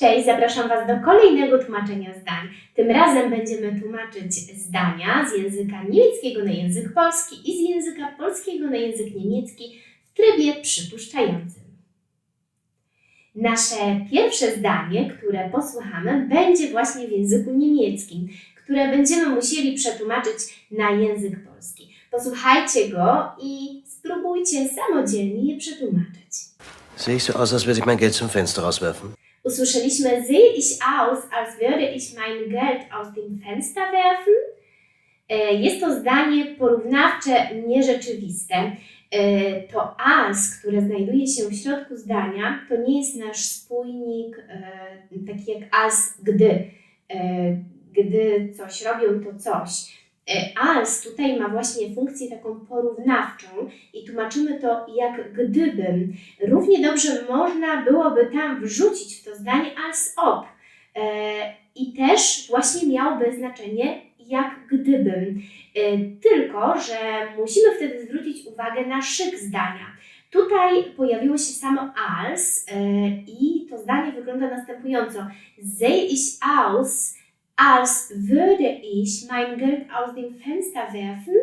Cześć, zapraszam Was do kolejnego tłumaczenia zdań. Tym razem będziemy tłumaczyć zdania z języka niemieckiego na język polski i z języka polskiego na język niemiecki w trybie przypuszczającym. Nasze pierwsze zdanie, które posłuchamy, będzie właśnie w języku niemieckim, które będziemy musieli przetłumaczyć na język polski. Posłuchajcie go i spróbujcie samodzielnie je przetłumaczyć. Sehe ich so aus, als würde ich mein Geld zum Fenster rauswerfen? Usłyszeliśmy, sehe ich aus, als würde ich mein Geld aus dem Fenster werfen? E, Jest to zdanie porównawcze, nierzeczywiste. E, To als, które znajduje się w środku zdania, to nie jest nasz spójnik e, taki jak als gdy. Gdy coś robią, to coś. E, Als tutaj ma właśnie funkcję taką porównawczą i tłumaczymy to jak gdybym. Równie dobrze można byłoby tam wrzucić w to zdanie als ob. E, I też właśnie miałoby znaczenie jak gdybym. E, tylko, że musimy wtedy zwrócić uwagę na szyk zdania. Tutaj pojawiło się samo als i to zdanie wygląda następująco. Sehe ich aus, als würde ich mein Geld aus dem Fenster werfen?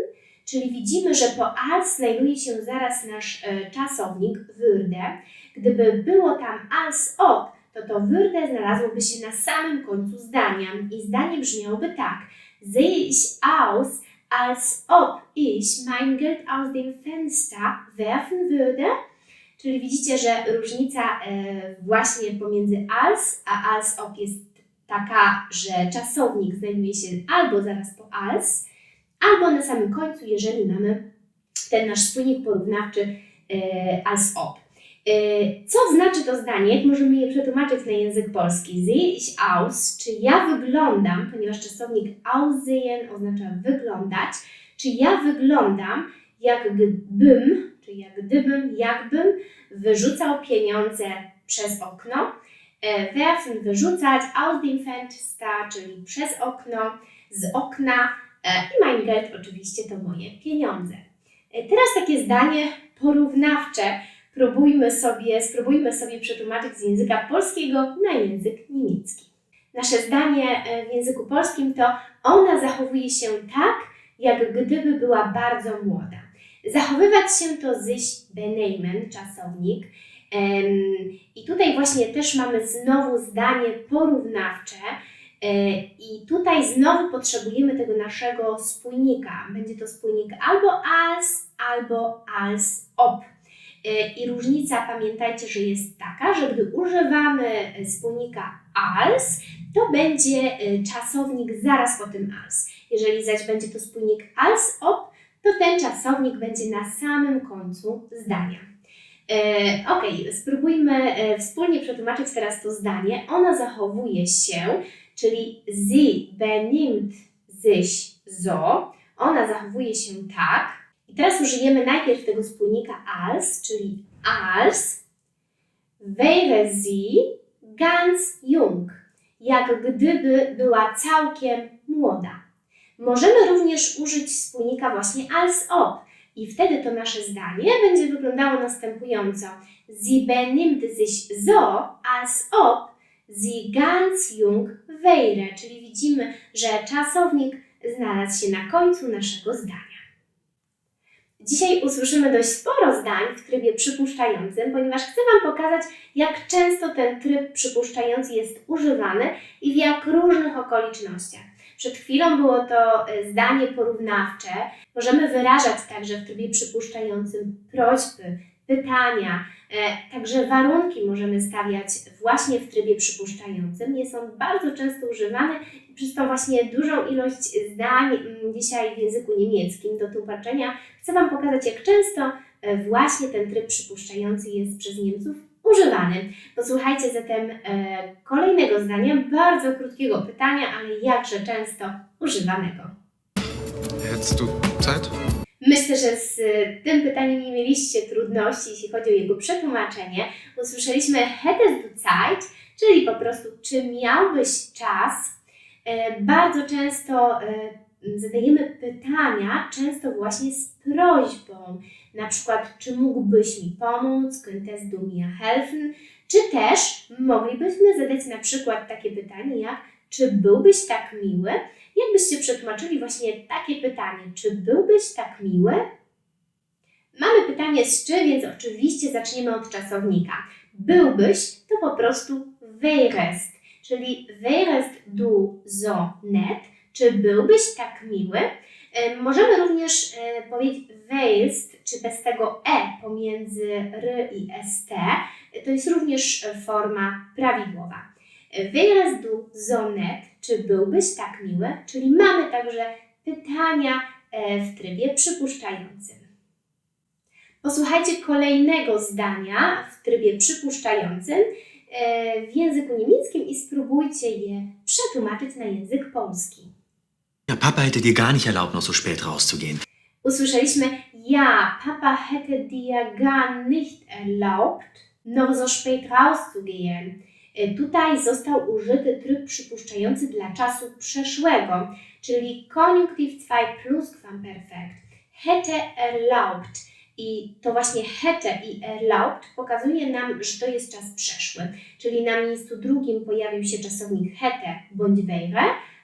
Czyli widzimy, że po als znajduje się zaraz nasz e, czasownik würde. Gdyby było tam als ob, to to würde znalazłoby się na samym końcu zdania i zdanie brzmiałoby tak. Sehe ich aus, als ob ich mein Geld aus dem Fenster werfen würde? Czyli widzicie, że różnica e, właśnie pomiędzy als a als ob jest taka, że czasownik znajduje się albo zaraz po als, albo na samym końcu, jeżeli mamy ten nasz spójnik porównawczy e, als ob. E, Co znaczy to zdanie? Możemy je przetłumaczyć na język polski? Sehe ich aus, czy ja wyglądam, ponieważ czasownik aussehen oznacza wyglądać, czy ja wyglądam jakbym, czy jak gdybym, jakbym wyrzucał pieniądze przez okno. E, Werfen wyrzucać, aus dem Fenster, czyli przez okno, z okna e, i mein Geld oczywiście to moje pieniądze. E, Teraz takie zdanie porównawcze próbujmy sobie, spróbujmy sobie przetłumaczyć z języka polskiego na język niemiecki. Nasze zdanie w języku polskim to ona zachowuje się tak, jak gdyby była bardzo młoda. Zachowywać się to sich benehmen, czasownik. I tutaj właśnie też mamy znowu zdanie porównawcze. E, I tutaj znowu potrzebujemy tego naszego spójnika. Będzie to spójnik albo als, albo als ob. E, I różnica, pamiętajcie, że jest taka, że gdy używamy spójnika als, to będzie e, czasownik zaraz po tym als. Jeżeli zaś będzie to spójnik als ob, to ten czasownik będzie na samym końcu zdania. E, ok, spróbujmy e, wspólnie przetłumaczyć teraz to zdanie. Ona zachowuje się, czyli sie benimmt sich so. Ona zachowuje się tak. I teraz użyjemy najpierw tego spójnika als, czyli als wäre sie ganz jung, jak gdyby była całkiem młoda. Możemy również użyć spójnika właśnie als ob i wtedy to nasze zdanie będzie wyglądało następująco. Sie benimmt sich so, als ob sie ganz jung wäre, czyli widzimy, że czasownik znalazł się na końcu naszego zdania. Dzisiaj usłyszymy dość sporo zdań w trybie przypuszczającym, ponieważ chcę Wam pokazać, jak często ten tryb przypuszczający jest używany i w jak różnych okolicznościach. Przed chwilą było to e, zdanie porównawcze. Możemy wyrażać także w trybie przypuszczającym prośby, pytania, e, także warunki możemy stawiać właśnie w trybie przypuszczającym. Jest on bardzo często używany i przez tą właśnie dużą ilość zdań mm, dzisiaj w języku niemieckim do tłumaczenia chcę Wam pokazać, jak często e, właśnie ten tryb przypuszczający jest przez Niemców używany. Posłuchajcie zatem e, kolejnego zdania, bardzo krótkiego pytania, ale jakże często używanego. Hättest du Zeit? Myślę, że z y, tym pytaniem nie mieliście trudności, jeśli chodzi o jego przetłumaczenie. Usłyszeliśmy hättest du Zeit, czyli po prostu czy miałbyś czas. E, Bardzo często e, zadajemy pytania, często właśnie z prośbą. na przykład, czy mógłbyś mi pomóc, könntest du mir helfen, czy też moglibyśmy zadać na przykład takie pytanie jak, czy byłbyś tak miły? Jakbyście przetłumaczyli właśnie takie pytanie, czy byłbyś tak miły? Mamy pytanie z czy, więc oczywiście zaczniemy od czasownika. Byłbyś to po prostu wärest, czyli wärest du so nett, czy byłbyś tak miły? E, Możemy również e, powiedzieć wärst, czy bez tego e pomiędzy r i st. E, To jest również forma prawidłowa. Wärest du so nett, czy byłbyś tak miły? Czyli mamy także pytania e, w trybie przypuszczającym. Posłuchajcie kolejnego zdania w trybie przypuszczającym e, w języku niemieckim i spróbujcie je przetłumaczyć na język polski. Ja, Papa hätte dir gar nicht erlaubt, noch so spät rauszugehen. Usłyszeliśmy, ja, Papa hätte dir gar nicht erlaubt, noch so spät rauszugehen. E, Tutaj został użyty tryb przypuszczający dla czasu przeszłego, czyli koniunktyw 2 pluskwamperfekt. Hätte erlaubt. I to właśnie hätte i erlaubt pokazuje nam, że to jest czas przeszły. Czyli na miejscu drugim pojawił się czasownik hätte bądź wäre,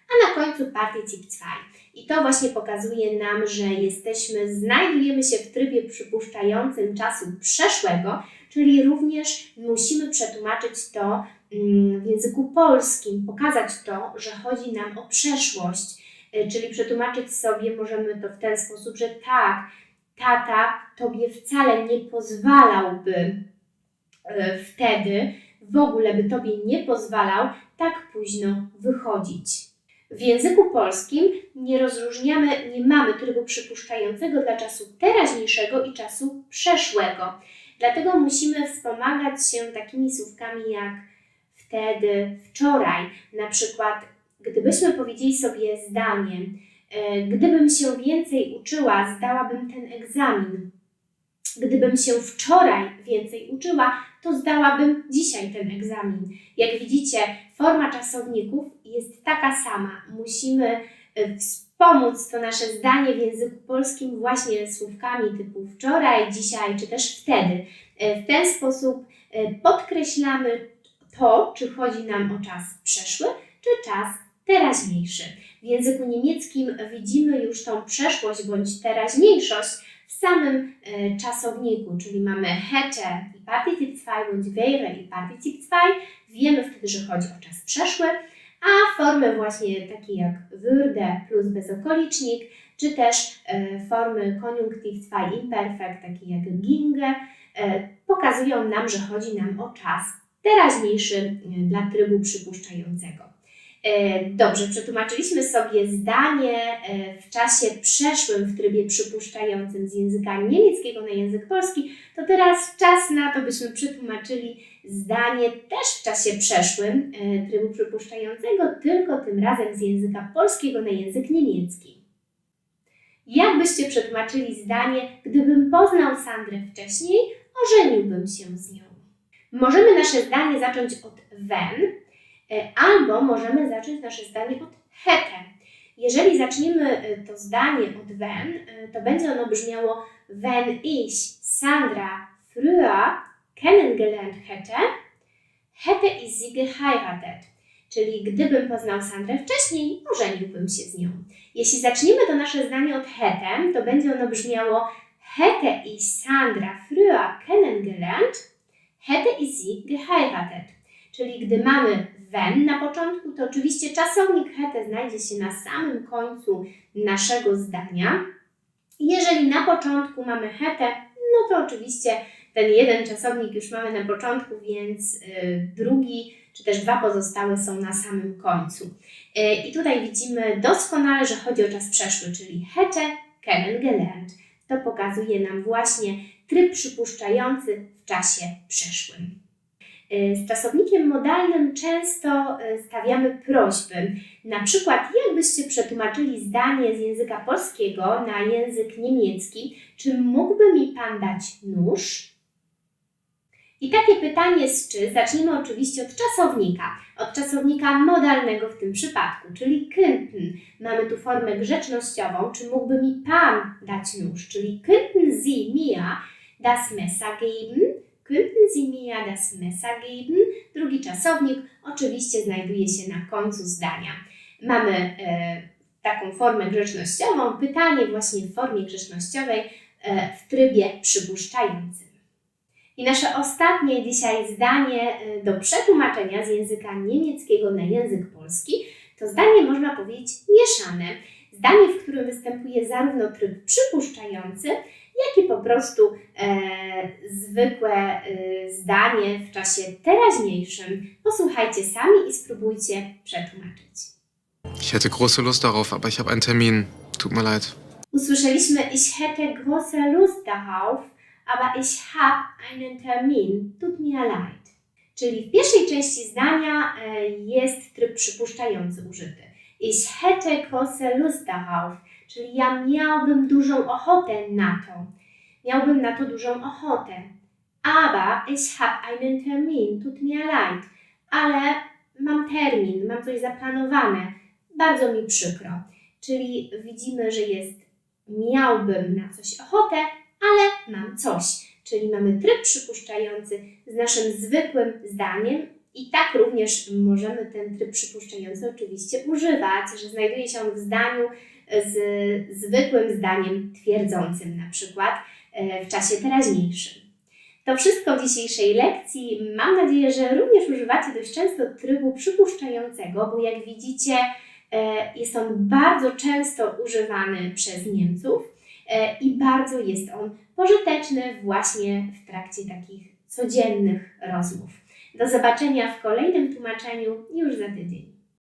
a na końcu partycyp 2. I to właśnie pokazuje nam, że jesteśmy, znajdujemy się w trybie przypuszczającym czasu przeszłego, czyli również musimy przetłumaczyć to w języku polskim, pokazać to, że chodzi nam o przeszłość. Y, Czyli przetłumaczyć sobie możemy to w ten sposób, że tak, tata tobie wcale nie pozwalałby y, wtedy, w ogóle by tobie nie pozwalał tak późno wychodzić. W języku polskim nie rozróżniamy, nie mamy trybu przypuszczającego dla czasu teraźniejszego i czasu przeszłego. Dlatego musimy wspomagać się takimi słówkami jak wtedy, wczoraj. Na przykład, gdybyśmy powiedzieli sobie zdanie, e, gdybym się więcej uczyła, zdałabym ten egzamin. Gdybym się wczoraj więcej uczyła, to zdałabym dzisiaj ten egzamin. Jak widzicie, forma czasowników jest taka sama. Musimy e, wspomóc to nasze zdanie w języku polskim właśnie słówkami typu wczoraj, dzisiaj czy też wtedy. E, W ten sposób podkreślamy to, czy chodzi nam o czas przeszły, czy czas teraźniejszy. W języku niemieckim widzimy już tą przeszłość bądź teraźniejszość w samym e, czasowniku, czyli mamy hätte i partycyp 2 bądź wäre i partycyp 2. Wiemy wtedy, że chodzi o czas przeszły, a formy właśnie takie jak würde plus bezokolicznik, czy też e, formy koniunktyw 2 imperfekt, takie jak ginge, e, pokazują nam, że chodzi nam o czas teraźniejszy e, dla trybu przypuszczającego. E, Dobrze, przetłumaczyliśmy sobie zdanie e, w czasie przeszłym w trybie przypuszczającym z języka niemieckiego na język polski. To teraz czas na to, byśmy przetłumaczyli zdanie też w czasie przeszłym trybu przypuszczającego, tylko tym razem z języka polskiego na język niemiecki. Jak byście przetłumaczyli zdanie, gdybym poznał Sandrę wcześniej, ożeniłbym się z nią? Możemy nasze zdanie zacząć od wenn, E, Albo możemy zacząć nasze zdanie od hätte. Jeżeli zaczniemy e, to zdanie od wenn, e, to będzie ono brzmiało Wenn ich Sandra früher kennengelernt hätte, hätte ich sie geheiratet. Czyli gdybym poznał Sandrę wcześniej, ożeniłbym się z nią. Jeśli zaczniemy to nasze zdanie od hätte, to będzie ono brzmiało Hätte ich Sandra früher kennengelernt, hätte ich sie geheiratet. Czyli gdy mamy wenn na początku, to oczywiście czasownik hätte znajdzie się na samym końcu naszego zdania. Jeżeli na początku mamy hätte, no to oczywiście ten jeden czasownik już mamy na początku, więc y, drugi czy też dwa pozostałe są na samym końcu. Y, I tutaj widzimy doskonale, że chodzi o czas przeszły, czyli hätte kennengelernt. To pokazuje nam właśnie tryb przypuszczający czasie przeszłym. Y, Z czasownikiem modalnym często y, stawiamy prośby. Na przykład, jakbyście przetłumaczyli zdanie z języka polskiego na język niemiecki, czy mógłby mi pan dać nóż? I takie pytanie z czy zacznijmy oczywiście od czasownika, od czasownika modalnego w tym przypadku, czyli könnten. Mamy tu formę grzecznościową, czy mógłby mi pan dać nóż, czyli könnten Sie mir das Messer geben? Mir das Messer geben? Drugi czasownik oczywiście znajduje się na końcu zdania. Mamy e, taką formę grzecznościową, pytanie właśnie w formie grzecznościowej e, w trybie przypuszczającym. I nasze ostatnie dzisiaj zdanie e, do przetłumaczenia z języka niemieckiego na język polski to zdanie można powiedzieć mieszane. Zdanie, w którym występuje zarówno tryb przypuszczający, jak i po prostu e, zwykłe e, zdanie w czasie teraźniejszym. Posłuchajcie sami i spróbujcie przetłumaczyć. Ich hätte große Lust darauf, aber ich habe einen Termin. Tut mir leid. Usłyszeliśmy, ich hätte große Lust darauf, aber ich habe einen Termin. Tut mir leid. Czyli w pierwszej części zdania e, jest tryb przypuszczający użyty. Ich hätte große Lust darauf, czyli ja miałbym dużą ochotę na to. Miałbym na to dużą ochotę. Aber ich habe einen Termin. Tut mir leid. Ale mam termin, mam coś zaplanowane. Bardzo mi przykro. Czyli widzimy, że jest miałbym na coś ochotę, ale mam coś. Czyli mamy tryb przypuszczający z naszym zwykłym zdaniem i tak również możemy ten tryb przypuszczający oczywiście używać, że znajduje się on w zdaniu z zwykłym zdaniem twierdzącym na przykład e, w czasie teraźniejszym. To wszystko w dzisiejszej lekcji. Mam nadzieję, że również używacie dość często trybu przypuszczającego, bo jak widzicie, e, jest on bardzo często używany przez Niemców e, i bardzo jest on pożyteczny właśnie w trakcie takich codziennych rozmów. Do zobaczenia w kolejnym tłumaczeniu już za tydzień.